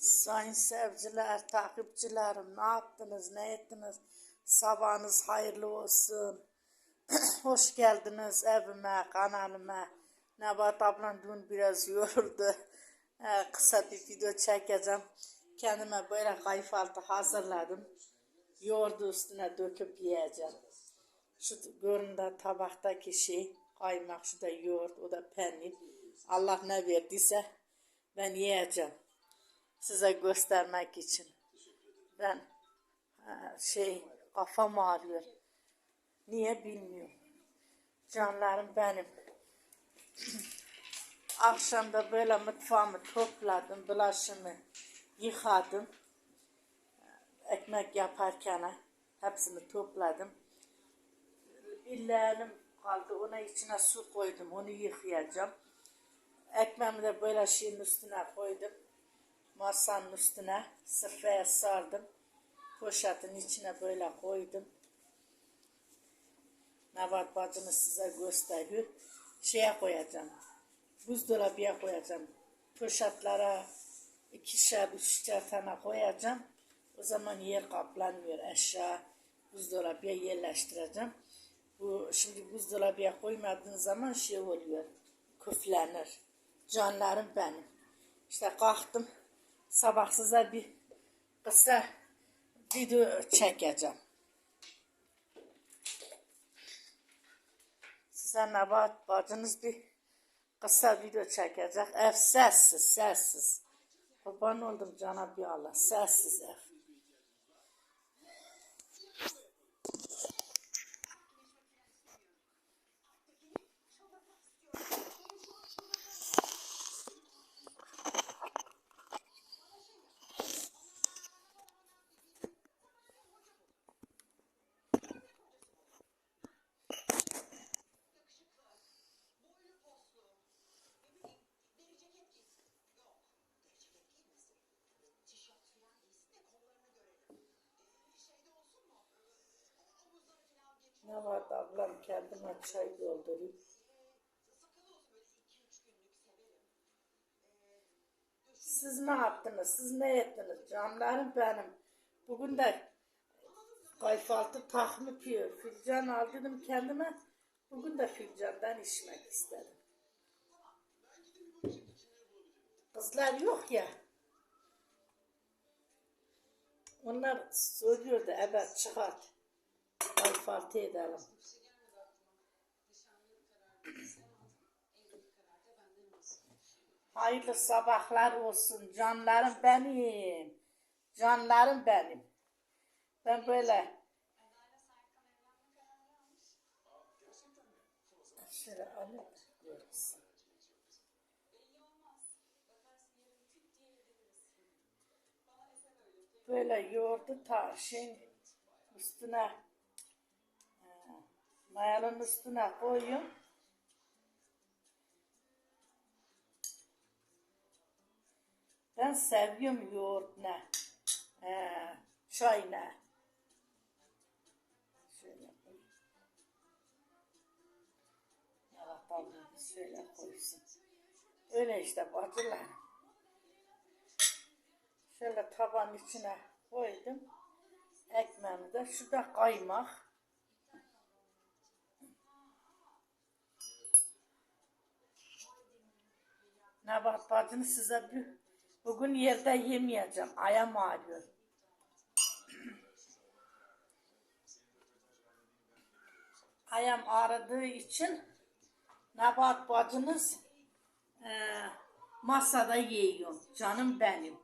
Sayın sevciler, takipçilerim ne yaptınız, ne ettiniz? Sabahınız hayırlı olsun. Hoş geldiniz evime, kanalıma. Nebat ablam dün biraz yoruldu. Ee, kısa bir video çekeceğim. Kendime böyle kayfaltı hazırladım. Yoğurdu üstüne döküp yiyeceğim. Şu göründe tabaktaki şey kaymak, şu da yoğurt, o da peynir. Allah ne verdiyse ben yiyeceğim. Size göstermek için. Ben şey kafam ağrıyor. Niye bilmiyorum. Canlarım benim. Akşamda böyle mutfağımı topladım, bulaşımı yıkadım. Ekmek yaparken hepsini topladım. Bir leğenim kaldı, ona içine su koydum, onu yıkayacağım. Ekmeğimi de böyle şeyin üstüne koydum. Masanın üstüne sırfaya sardım. Poşetin içine böyle koydum. Nevat bacımı size gösteriyor. Şeye koyacağım. Buzdolabıya koyacağım. Poşetlere ikişer, üçer tane koyacağım. O zaman yer kaplanmıyor. Eşya buzdolabıya yerleştireceğim. Bu şimdi buzdolabıya koymadığın zaman şey oluyor. Küflenir. Canlarım benim. İşte kalktım. Sabah size bir kısa video çekeceğim. Size Nebat bacınız bir kısa video çekecek. Ev sessiz, sessiz. Kurban oldum Cenab-ı Allah. Sessiz ev. Ne vardı ablam kendime çay doldurayım. Siz ne yaptınız? Siz ne ettiniz? Canlarım benim. Bugün de kayfaltı tahmı piyor. Filcan aldım kendime. Bugün de filcandan içmek istedim. Kızlar yok ya. Onlar söylüyordu evet çıkart. Kayfaltı edelim. Hayırlı sabahlar olsun canlarım benim. Canlarım benim. Ben böyle şöyle görürsün. Böyle yoğurdu ta şeyin üstüne mayanın üstüne koyuyorum. Ben seviyorum yoğurt ne? Çay ne? Şöyle şöyle koysun. Öyle işte bacılar. Şöyle taban içine koydum. Ekmeğimi de şurada kaymak. Nebat bacını size bir, bugün yerde yemeyeceğim. Ayağım ağrıyor. Ayağım ağrıdığı için Nebat bacınız e, masada yiyor. Canım benim.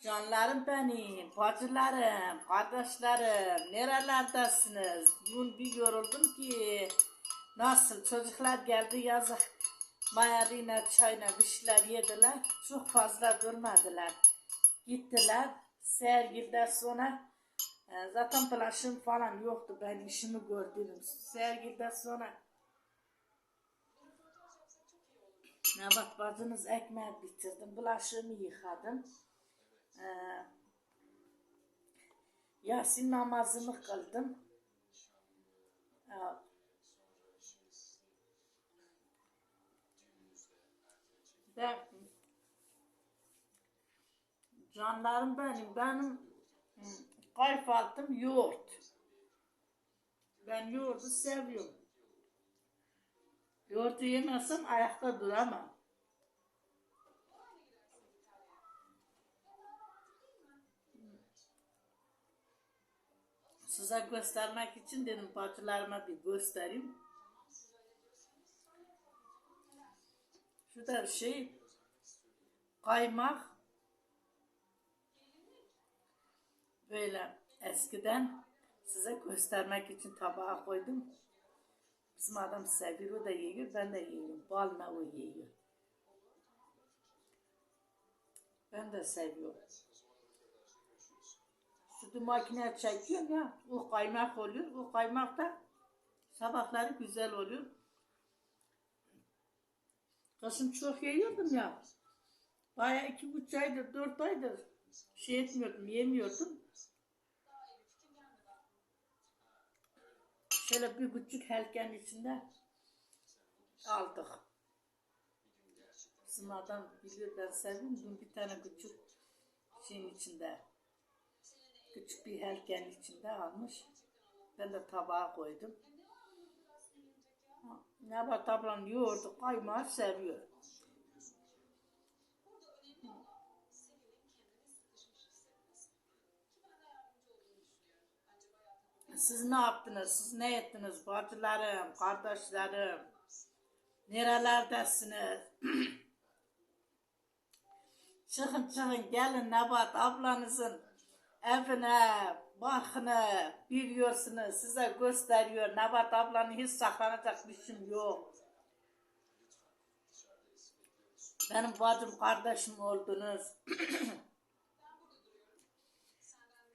Canlarım benim, bacılarım, kardeşlerim, nerelerdesiniz? Dün bir yoruldum ki nasıl çocuklar geldi yazık mayalıyla çayla bir şeyler yediler. Çok fazla durmadılar. Gittiler. Sergilden sonra e, zaten bulaşım falan yoktu. Ben işimi gördüm. Sergilden sonra ne bak bacınız ekmeği bitirdim. Bulaşığımı yıkadım. Ee, Yasin namazımı kıldım. Ee, ben Canlarım benim, benim hı, kayfaltım yoğurt. Ben yoğurdu seviyorum. Yoğurdu yemezsem ayakta duramam. Size göstermek için dedim bacılarıma bir göstereyim. Şu da şey kaymak böyle eskiden size göstermek için tabağa koydum. Bizim adam seviyor o da yiyor ben de yiyorum. Balma o yiyor. Ben de seviyorum. Sütü makineye çekiyorum ya. O kaymak oluyor. O kaymak da sabahları güzel oluyor. Kışın çok yiyordum ya. Baya iki buçuk aydır, dört aydır şey etmiyordum, yemiyordum. Şöyle bir buçuk helken içinde aldık. Bizim adam biliyor ben seviyorum. Dün bir tane küçük şeyin içinde. Küçük bir helken içinde almış. Ben de tabağa koydum. Nebat ablam yoğurdu kaymağı seviyor. Siz ne yaptınız? Siz ne ettiniz? Bacılarım, kardeşlerim. Nerelerdesiniz? çıkın çıkın gelin Nebat ablanızın evine, bakını biliyorsunuz. Size gösteriyor. Nebat ablanın hiç saklanacak bir şeyim yok. Benim bacım kardeşim oldunuz.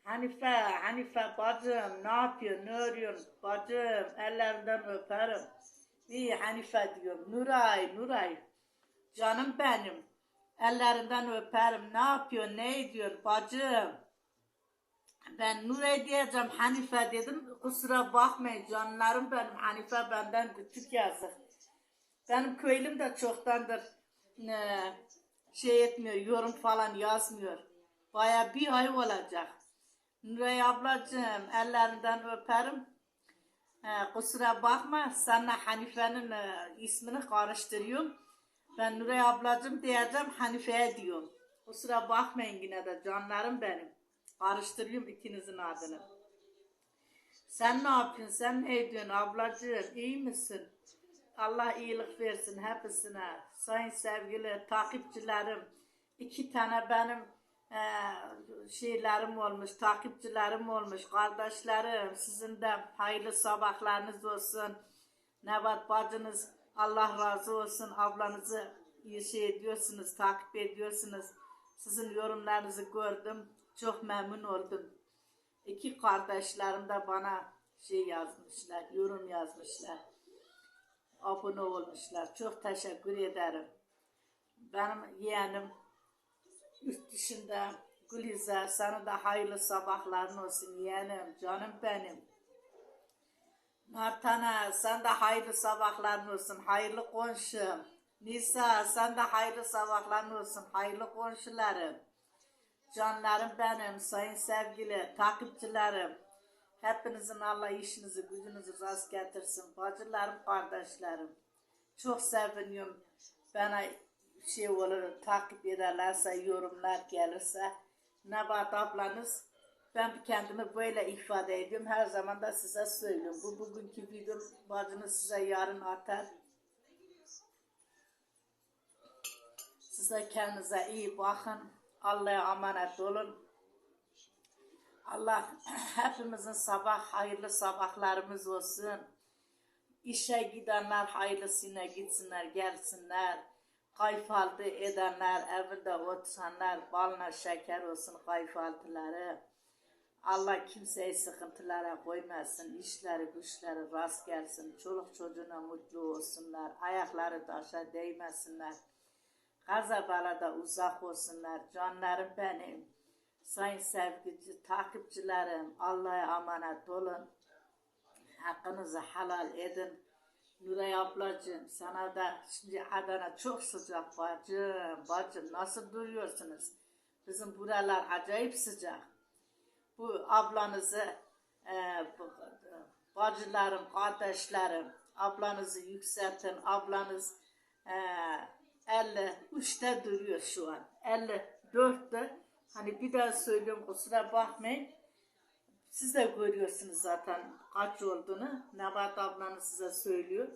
Hanife, Hanife bacım ne yapıyor, ne örüyorsun bacım, ellerinden öperim. İyi Hanife diyorum, Nuray, Nuray, canım benim, ellerinden öperim, ne yapıyor, ne ediyor bacım. Ben Nuray diyeceğim, Hanife dedim, kusura bakmayın canlarım benim, Hanife benden küçük yazık. Benim köylüm de çoktandır e, şey etmiyor, yorum falan yazmıyor. Baya bir ay olacak. Nuray ablacığım ellerinden öperim. Ee, kusura bakma sana Hanife'nin e, ismini karıştırıyorum. Ben Nuray ablacığım diyeceğim Hanife'ye diyorum. Kusura bakmayın yine de canlarım benim. Karıştırıyorum ikinizin adını. Sen ne yapıyorsun? Sen ne ediyorsun ablacığım? İyi misin? Allah iyilik versin hepsine. Sayın sevgili takipçilerim. iki tane benim e, şeylerim olmuş, takipçilerim olmuş, kardeşlerim. Sizin de hayırlı sabahlarınız olsun. Nevat bacınız Allah razı olsun. Ablanızı iyi şey ediyorsunuz, takip ediyorsunuz. Sizin yorumlarınızı gördüm. Çok memnun oldum. İki kardeşlerim de bana şey yazmışlar, yorum yazmışlar. Abone olmuşlar. Çok teşekkür ederim. Benim yeğenim yurt dışında Gülizar sana da hayırlı sabahların olsun yeğenim, canım benim. Nartana sen de hayırlı sabahların olsun, hayırlı komşum. Nisa sen de hayırlı sabahların olsun, hayırlı komşularım. Canlarım benim, sayın sevgili takipçilerim. Hepinizin Allah işinizi, gücünüzü rast getirsin. Bacılarım, kardeşlerim. Çok seviniyorum. Bana şey olur, takip ederlerse, yorumlar gelirse. Nebat ablanız, ben kendimi böyle ifade ediyorum. Her zaman da size söylüyorum. Bu bugünkü videom bacınız size yarın atar. Size kendinize iyi bakın. Allah'a emanet olun. Allah hepimizin sabah hayırlı sabahlarımız olsun. İşe gidenler hayırlısına gitsinler, gelsinler. Kayfaltı edenler, evinde oturanlar, balına şeker olsun kayfaltıları. Allah kimseyi sıkıntılara koymasın, işleri güçleri rast gelsin, çoluk çocuğuna mutlu olsunlar, ayakları taşa değmesinler, kaza balada uzak olsunlar, canlarım benim, sayın sevgici, takipçilerim, Allah'a emanet olun, hakkınızı halal edin, Nuray ablacığım sana da şimdi Adana çok sıcak bacım, bacım nasıl duruyorsunuz? Bizim buralar acayip sıcak. Bu ablanızı, e, bacılarım, kardeşlerim, ablanızı yükseltin. Ablanız e, 53'te duruyor şu an. 54'te. Hani bir daha söylüyorum kusura bakmayın. Siz de görüyorsunuz zaten kaç olduğunu. Nebat ablanız size söylüyor.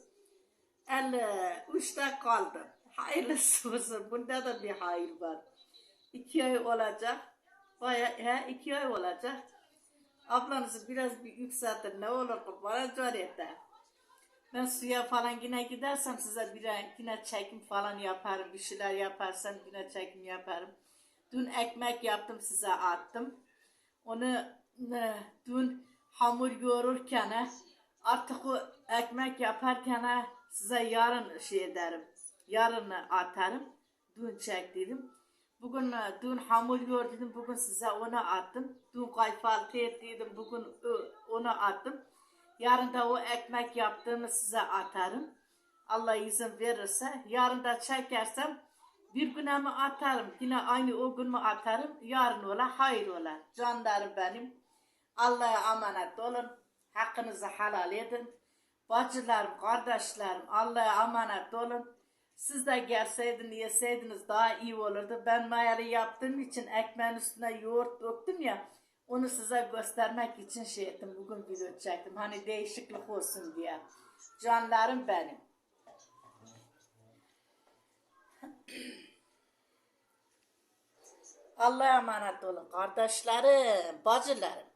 53'te kaldım. Hayırlısı olsun. Bunda da bir hayır var. İki ay olacak. Baya, he, iki ay olacak. Ablanızı biraz bir yükseltin. Ne olur kurban cariyete. Ben suya falan yine gidersem size bir yine çekim falan yaparım. Bir şeyler yaparsam yine çekim yaparım. Dün ekmek yaptım size attım. Onu e, dün hamur yoğururken e, artık o ekmek yaparken e, size yarın şey ederim. Yarın atarım. Dün çektiydim. Bugün e, dün hamur yoğurdum. Bugün size onu attım. Dün kayfaltı ettiydim. Bugün onu attım. Yarın da o ekmek yaptığımı size atarım. Allah izin verirse. Yarın da çekersem bir güne mi atarım? Yine aynı o gün mü atarım? Yarın ola, hayır ola. Canlarım benim. Allah'a emanet olun. Hakkınızı helal edin. Bacılarım, kardeşlerim Allah'a emanet olun. Siz de gelseydiniz, yeseydiniz daha iyi olurdu. Ben mayarı yaptığım için ekmeğin üstüne yoğurt döktüm ya. Onu size göstermek için şey ettim. Bugün video çektim. Hani değişiklik olsun diye. Canlarım benim. Allah'a emanet olun kardeşlerim, bacılarım.